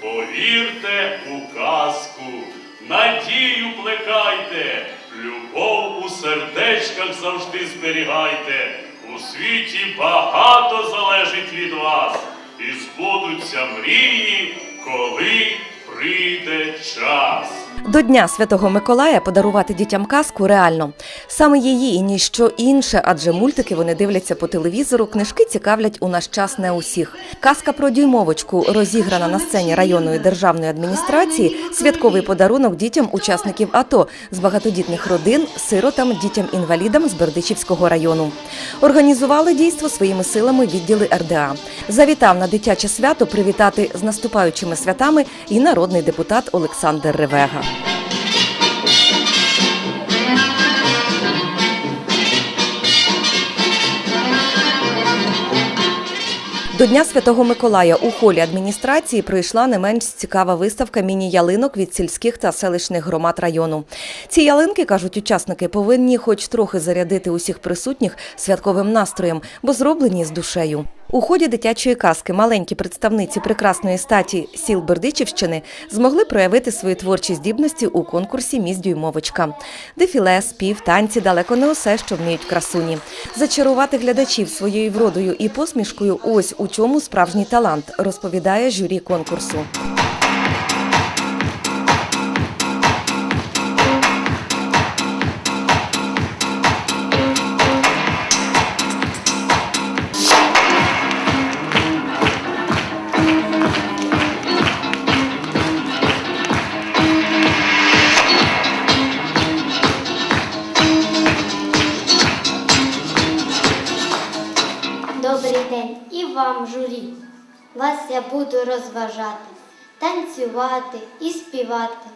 Повірте у казку, надію плекайте, любов у сердечках завжди зберігайте. У світі багато залежить від вас, і збудуться мрії, коли прийде час. До Дня Святого Миколая подарувати дітям казку реально. Саме її і ніщо інше, адже мультики вони дивляться по телевізору, книжки цікавлять у наш час не усіх. Казка про дюймовочку, розіграна на сцені районної державної адміністрації, святковий подарунок дітям учасників АТО з багатодітних родин, сиротам, дітям-інвалідам з Бердичівського району. Організували дійство своїми силами відділи РДА. Завітав на дитяче свято привітати з наступаючими святами і народний депутат Олександр Ревега. До Дня Святого Миколая у холі адміністрації прийшла не менш цікава виставка міні-ялинок від сільських та селищних громад району. Ці ялинки, кажуть учасники, повинні хоч трохи зарядити усіх присутніх святковим настроєм, бо зроблені з душею. У ході дитячої казки маленькі представниці прекрасної статі сіл Бердичівщини змогли проявити свої творчі здібності у конкурсі Міс Дюймовочка. Дефіле, спів, танці далеко не усе, що вміють красуні. Зачарувати глядачів своєю вродою і посмішкою ось у чому справжній талант, розповідає журі конкурсу. І вам, журі. Вас я буду розважати, танцювати і співати.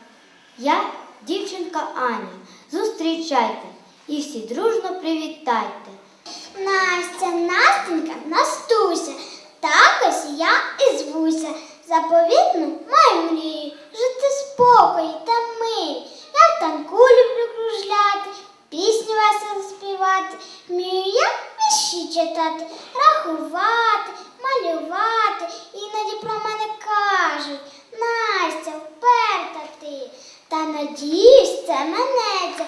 Я дівчинка Аня. Зустрічайте і всі дружно привітайте. Настя, Настенька, Настуся, так ось я і звуся. Заповітну маю мрію, жити спокої та мирі. Я танку люблю кружляти, пісню весело співати. Вмію я читати, рахувати, малювати. Іноді про мене кажуть, Настя, вперта ти. Та надіюсь, це минеться.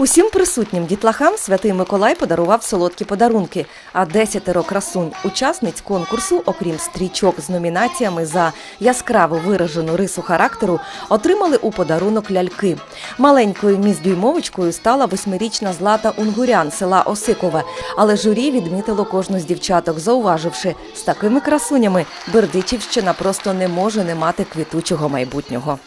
Усім присутнім дітлахам святий Миколай подарував солодкі подарунки. А десятеро красунь учасниць конкурсу, окрім стрічок з номінаціями за яскраво виражену рису характеру, отримали у подарунок ляльки. Маленькою міс дюймовочкою стала восьмирічна Злата Унгурян села Осикове. Але журі відмітило кожну з дівчаток, зауваживши, з такими красунями Бердичівщина просто не може не мати квітучого майбутнього.